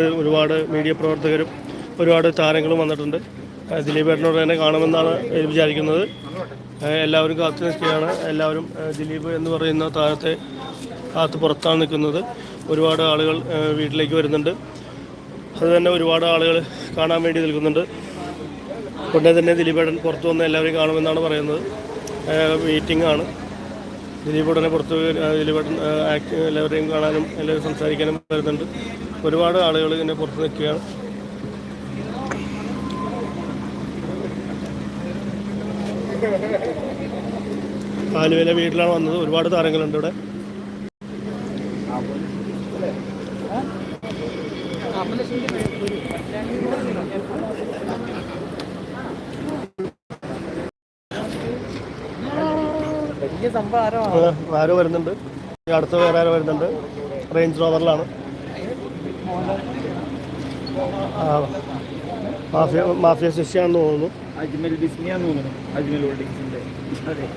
ഒരുപാട് മീഡിയ പ്രവർത്തകരും ഒരുപാട് താരങ്ങളും വന്നിട്ടുണ്ട്. ദിലീപ് ഏട്ടനോട് തന്നെ കാണുമെന്നാണ് വിചാരിക്കുന്നത്. എല്ലാവരും കാത്തു നിൽക്കുകയാണ്. എല്ലാവരും ദിലീപ് എന്ന് പറയുന്ന താരത്തെ കാത്തു പുറത്താണ് നിൽക്കുന്നത്. ഒരുപാട് ആളുകൾ വീട്ടിലേക്ക് വരുന്നുണ്ട്. അതുതന്നെ ഒരുപാട് ആളുകൾ കാണാൻ വേണ്ടി നിൽക്കുന്നുണ്ട്. ഉടനെ തന്നെ ദിലീപേട്ടൻ പുറത്തു വന്ന് എല്ലാവരെയും കാണുമെന്നാണ് പറയുന്നത്. മീറ്റിംഗ് ആണ്. ദിലീപ് ഉടനെ പുറത്ത് ദിലീപ് ഏട്ടൻ ആക്ട് എല്ലാവരെയും കാണാനും എല്ലാവരും സംസാരിക്കാനും വരുന്നുണ്ട്. ഒരുപാട് ആളുകൾ ഇങ്ങനെ പുറത്ത് നിൽക്കുകയാണ്. ആലുവയിലെ വീട്ടിലാണ് വന്നത്. ഒരുപാട് താരങ്ങളുണ്ട് ഇവിടെ. ആരോ വരുന്നുണ്ട്. അടുത്ത വേറെ ആരോ വരുന്നുണ്ട്. റേഞ്ച് റോവറിലാണ്. മാഫിയ മാഫിയ ശിഷ്യാണെന്ന് തോന്നുന്നു. അജ്മൽ ബിസ്മിയാന്ന് തോന്നുന്നു. അജ്മൽ അതെ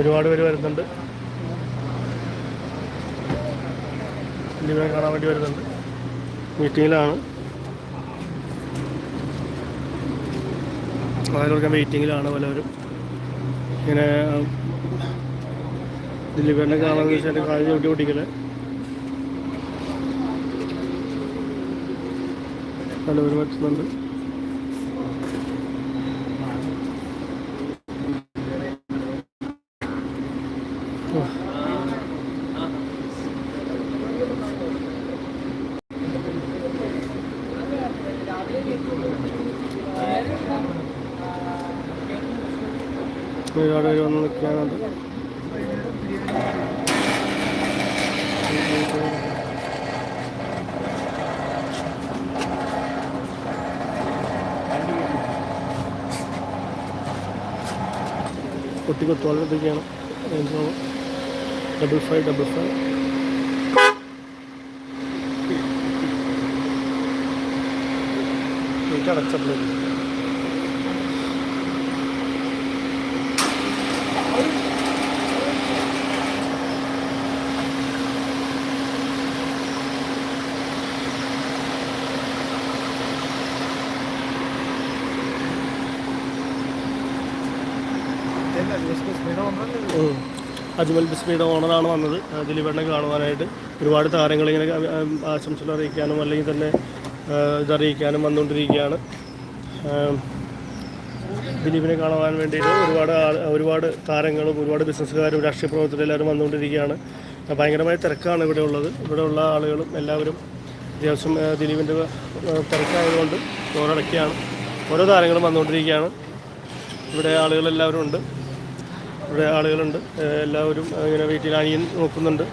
ഒരുപാട് പേര് വരുന്നുണ്ട്. കാണാൻ വേണ്ടി വരുന്നുണ്ട്. മീറ്റിങ്ങിലാണ്. ആളുകൾക്ക് മീറ്റിങ്ങിലാണ് പലവരും ഇങ്ങനെ ദിലീപിനെ കാണാൻ വെച്ചാൽ കാര്യം ചവിട്ടി പലവരും എത്തുന്നുണ്ട് ഒരുപാട് പേര് വന്ന് നിൽക്കാനുണ്ട് കുട്ടിക്കൊത്തോളത്തേക്കാണ് ഡബിൾ ഫൈവ് ഡബിൾ ഫൈവ് എനിക്ക് അജ്മൽ ബിസ്മിയുടെ ഓണറാണ് വന്നത്. ദിലീപേട്ടനെ കാണുവാനായിട്ട് ഒരുപാട് താരങ്ങൾ ഇങ്ങനെ ആശംസകൾ അറിയിക്കാനും അല്ലെങ്കിൽ തന്നെ ഇതറിയിക്കാനും വന്നുകൊണ്ടിരിക്കുകയാണ്. ദിലീപിനെ കാണുവാൻ വേണ്ടിയിട്ട് ഒരുപാട് ഒരുപാട് താരങ്ങളും ഒരുപാട് ബിസിനസ്സുകാരും രാഷ്ട്രീയ പ്രവർത്തകരും എല്ലാവരും വന്നുകൊണ്ടിരിക്കുകയാണ്. ഭയങ്കരമായ തിരക്കാണ് ഇവിടെ ഉള്ളത്. ഇവിടെയുള്ള ആളുകളും എല്ലാവരും അത്യാവശ്യം ദിലീപിന്റെ തിരക്കായതുകൊണ്ട് ഡോറടക്കുകയാണ് ഓരോ താരങ്ങളും വന്നുകൊണ്ടിരിക്കുകയാണ്. ഇവിടെ ആളുകളെല്ലാവരും ഉണ്ട്. ഇവിടെ ആളുകളുണ്ട്. എല്ലാവരും ഇങ്ങനെ വീട്ടിൽ അനിയൻ നോക്കുന്നുണ്ട്.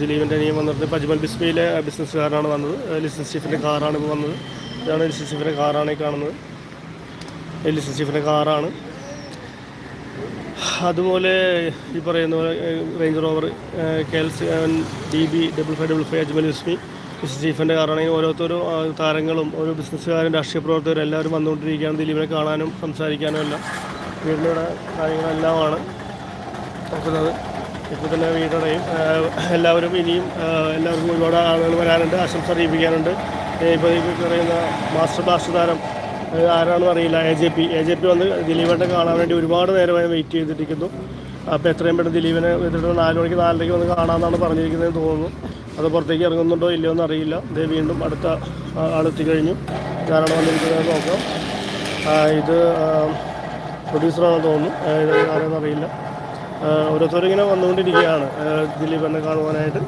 ദിലീപിന്റെ അനിയൻ വന്നിട്ട് പജ്മൽ ബിസ്മയിലെ ബിസിനസ്സുകാരനാണ് വന്നത്. ലിസൺ സ്റ്റീഫിന്റെ കാറാണ് ഇപ്പോൾ വന്നത്. ഇതാണ് ലിസൺ സ്റ്റീഫിന്റെ കാറാണ് ഈ കാണുന്നത്. ലിസൺ സ്റ്റീഫിന്റെ കാറാണ്. അതുപോലെ ഈ പറയുന്ന പോലെ range rover K L C D B double five double five Ajmal Bismi liaison ചീഫിന്റെ കാറാണ്. ഓരോരുത്തരും താരങ്ങളും ഓരോ ബിസിനസ്സുകാരും രാഷ്ട്രീയ പ്രവർത്തകരും എല്ലാവരും വന്നുകൊണ്ടിരിക്കുകയാണ്. ദിലീപിനെ കാണാനും സംസാരിക്കാനും എല്ലാം. വീടിന്റെ കാര്യങ്ങളെല്ലാമാണ് നോക്കുന്നത്. ഇപ്പോൾ തന്നെ വീടടയും. എല്ലാവരും ഇനിയും എല്ലാവർക്കും ഒരുപാട് ആളുകൾ വരാനുണ്ട് ആശംസ അറിയിപ്പിക്കാനുണ്ട്. ഇപ്പോൾ പറയുന്ന മാസ്റ്റർ ബ്ലാസ്റ്റർ താരം ആരാണെന്ന് അറിയില്ല A J P. A J P വന്ന് ദിലീപേട്ടനെ കാണാൻ വേണ്ടി ഒരുപാട് നേരമായി വെയിറ്റ് ചെയ്തിരിക്കുന്നു അപ്പോൾ എത്രയും പെട്ടെന്ന് ദിലീപിനെ എത്തിയിട്ട് നാല് മണിക്ക് നാലരയ്ക്ക് വന്ന് കാണാമെന്നാണ് പറഞ്ഞിരിക്കുന്നതെന്ന് തോന്നുന്നു. അത് പുറത്തേക്ക് ഇറങ്ങുന്നുണ്ടോ ഇല്ലയോ എന്ന് അറിയില്ല. ഇത് വീണ്ടും അടുത്ത ആളെത്തിക്കഴിഞ്ഞു. ഇതാരാണ് വന്നിരിക്കുന്നത് നോക്കാം. ഇത് പ്രൊഡ്യൂസറാണെന്ന് തോന്നുന്നു. ആരാന്ന് അറിയില്ല. ഓരോരുത്തരും ഇങ്ങനെ വന്നുകൊണ്ടിരിക്കുകയാണ്. ദിലീപ് എന്നെ കാണുവാനായിട്ട്.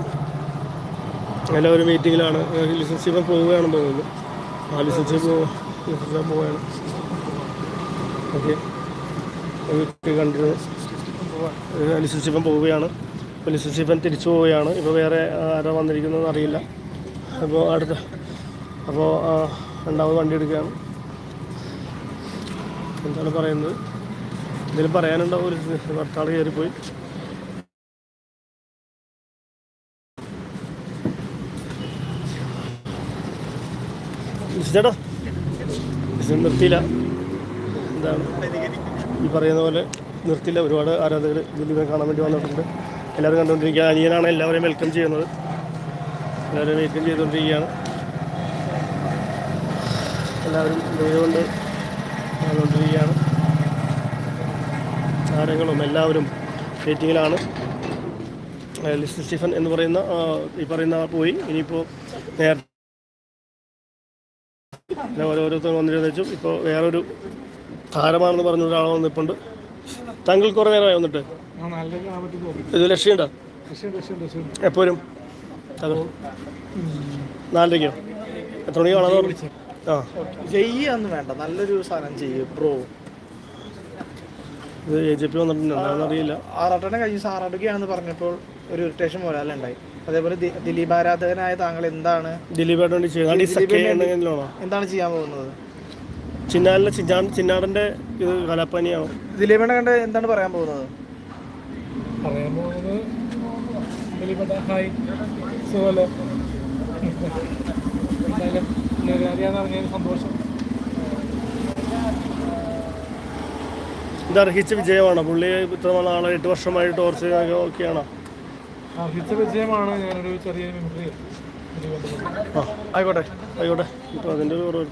എല്ലാവരും മീറ്റിങ്ങിലാണ്. ലിസൻസ് പോവുകയാണെന്ന് തോന്നുന്നു. ആ ലിസൻസ് ലിസൻസ് പോവുകയാണ്. ഓക്കെ. കണ്ടിരുന്നു ലിസൻസ് ഇപ്പം പോവുകയാണ്. ഇപ്പോൾ ലിസൻസ് ഇപ്പം തിരിച്ചു പോവുകയാണ്. ഇപ്പോൾ വേറെ ആരാ വന്നിരിക്കുന്നതെന്ന് അറിയില്ല. അപ്പോൾ അടുത്ത അപ്പോൾ രണ്ടാമത് വണ്ടി എടുക്കുകയാണ്. എന്താണ് പറയുന്നത്? എന്തെങ്കിലും പറയാനുണ്ടോ? ഒരു ഭർത്താവ് കയറിപ്പോയി ചേട്ടാ നിർത്തിയില്ല. എന്താണ്? ഈ പറയുന്ന പോലെ നിർത്തില്ല ഒരുപാട് ആരാധകർ ദിലീപിനെ കാണാൻ വേണ്ടി വന്നിട്ടുണ്ട്. എല്ലാവരും കണ്ടുകൊണ്ടിരിക്കുക അനിയനാണ് എല്ലാവരെയും വെൽക്കം ചെയ്യുന്നത്. എല്ലാവരെയും വെൽക്കം ചെയ്തുകൊണ്ടിരിക്കുകയാണ്. എല്ലാവരും ദൈവമുണ്ട് വന്നുകൊണ്ടിരിക്കുകയാണ്. താരങ്ങളും എല്ലാവരും വെയിറ്റിങ്ങിലാണ് ലിസ്റ്റ് സ്റ്റീഫൻ എന്ന് പറയുന്ന ഈ പറയുന്ന പോയി. ഇനിയിപ്പോൾ നേരത്തെ ഓരോരുത്തരും ഓരോരുത്തർ വന്നിരുന്നു വെച്ചു. ഇപ്പോൾ വേറൊരു താരമാണെന്ന് പറഞ്ഞ ഒരാൾ വന്നിപ്പുണ്ട് താങ്കൾ കുറേ നേരമായി വന്നിട്ട്? ഇത് ലക്ഷ്യമുണ്ടോ എപ്പോഴും? നാലരയ്ക്കോ? എത്ര മണിക്കാണോ ആ. ജയ്യൊന്നും വേണ്ട. നല്ലൊരു സാധനം ചെയ്യും ബ്രോ. ഇത് എ ജെ പി വന്നിട്ടുണ്ട്. അറിയില്ല. ആറാട്ടനെ കഴിഞ്ഞ സാറാടുകയാണെന്ന് പറഞ്ഞപ്പോൾ ഒരു ഇറിറ്റേഷൻ പോലെ അല്ല ഉണ്ടായി? അതേപോലെ ദിലീപ് ആരാധകനായ താങ്കൾ എന്താണ്? ദിലീപായിട്ട് വേണ്ടി ചെയ്യുന്നത്? എന്താണ് ചെയ്യാൻ പോകുന്നത്? ചിന്നാലിലെ ചിന്നാ ചിന്നാടന്റെ ഇത് കലാപ്പാനിയാണോ ദിലീപിനെ കണ്ട് എന്താണ് പറയാൻ പോകുന്നത്? പറയാൻ പോകുന്നത് ഹായ് സുഖമല്ലേ എന്തായാലും സന്തോഷം. ഇത് വിജയമാണ് വിജയമാണോ. പുള്ളി ഇത്ര നാളെ എട്ട് വർഷമായി ടോർച്ച് ഒക്കെയാണോ. അർഹിച്ച വിജയമാണ് ഞാനൊരു ചെറിയ ആയിക്കോട്ടെ ആയിക്കോട്ടെ. ഇപ്പോൾ അതിന്റെ ഒരു കുറവ്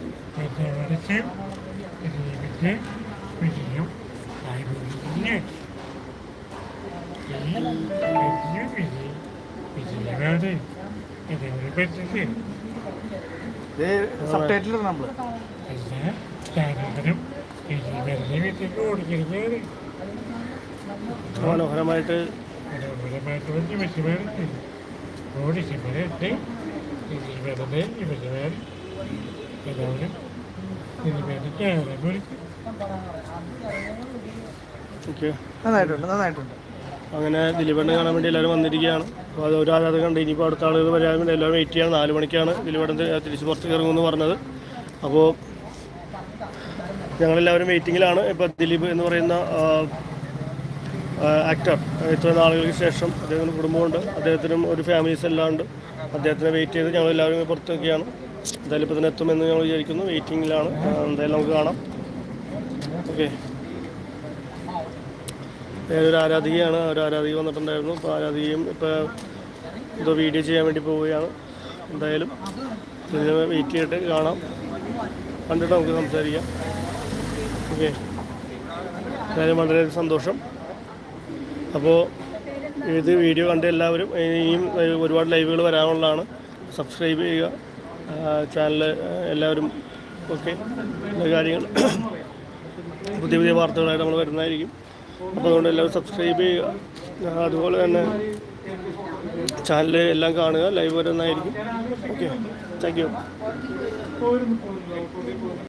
സബ് ടൈറ്റിൽ നമ്മൾ. വെറുതെ വീട്ടിലേക്ക് ഓടിക്കരുത് മനോഹരമായിട്ട് വെറുതെ എല്ലാവരും നന്നായിട്ടുണ്ട് നന്നായിട്ടുണ്ട്. അങ്ങനെ ദിലീപേട്ടനെ കാണാൻ വേണ്ടി എല്ലാവരും വന്നിരിക്കുകയാണ്. അപ്പോൾ അത് ഒരു ആരാധന കണ്ട് ഇനിയിപ്പോൾ അടുത്ത ആളുകൾ വരാൻ വേണ്ടി എല്ലാവരും വെയിറ്റ് ചെയ്യണം. നാല് മണിക്കാണ് ദിലീപേട്ടൻ തി- തിരിച്ച് പുറത്തേക്ക് ഇറങ്ങുമെന്ന് പറഞ്ഞത്. അപ്പോൾ ഞങ്ങളെല്ലാവരും വെയിറ്റിങ്ങിലാണ് ഇപ്പോൾ ദിലീപ് എന്ന് പറയുന്ന ആക്ടർ ഇത്ര നാളുകൾക്ക് ശേഷം അദ്ദേഹത്തിന് കുടുംബമുണ്ട്. അദ്ദേഹത്തിനും ഒരു ഫാമിലീസ് എല്ലാം ഉണ്ട് അദ്ദേഹത്തിനെ വെയിറ്റ് ചെയ്ത് ഞങ്ങളെല്ലാവരും പുറത്തേക്കാണ് എന്തായാലും ഇപ്പോൾ തന്നെ എത്തുമെന്ന് ഞങ്ങൾ വിചാരിക്കുന്നു. വെയിറ്റിങ്ങിലാണ് എന്തായാലും നമുക്ക് കാണാം. ഓക്കെ ഒരു ആരാധികയാണ്. ഒരു ആരാധിക വന്നിട്ടുണ്ടായിരുന്നു. അപ്പോൾ ആരാധികയും ഇപ്പോൾ എന്തോ വീഡിയോ ചെയ്യാൻ വേണ്ടി പോവുകയാണ്. എന്തായാലും ഇതിനെ വെയിറ്റ് ചെയ്തിട്ട് കാണാം. കണ്ടിട്ട് നമുക്ക് സംസാരിക്കാം. ഓക്കെ. എന്തായാലും വളരെ സന്തോഷം. അപ്പോൾ ഇത് വീഡിയോ കണ്ട എല്ലാവരും ഇനിയും ഒരുപാട് ലൈവുകൾ വരാനുള്ളതാണ്. സബ്സ്ക്രൈബ് ചെയ്യുക. ചാനൽ എല്ലാവരും ഓക്കെ. കാര്യങ്ങൾ. പുതിയ പുതിയ വാർത്തകളായിട്ട് നമ്മൾ വരുന്നതായിരിക്കും. അപ്പോൾ അതുകൊണ്ട് എല്ലാവരും സബ്സ്ക്രൈബ് ചെയ്യുക. അതുപോലെ തന്നെ ചാനൽ എല്ലാം കാണുക. ലൈവ് വരുന്നതായിരിക്കും. ഓക്കെ. Thank you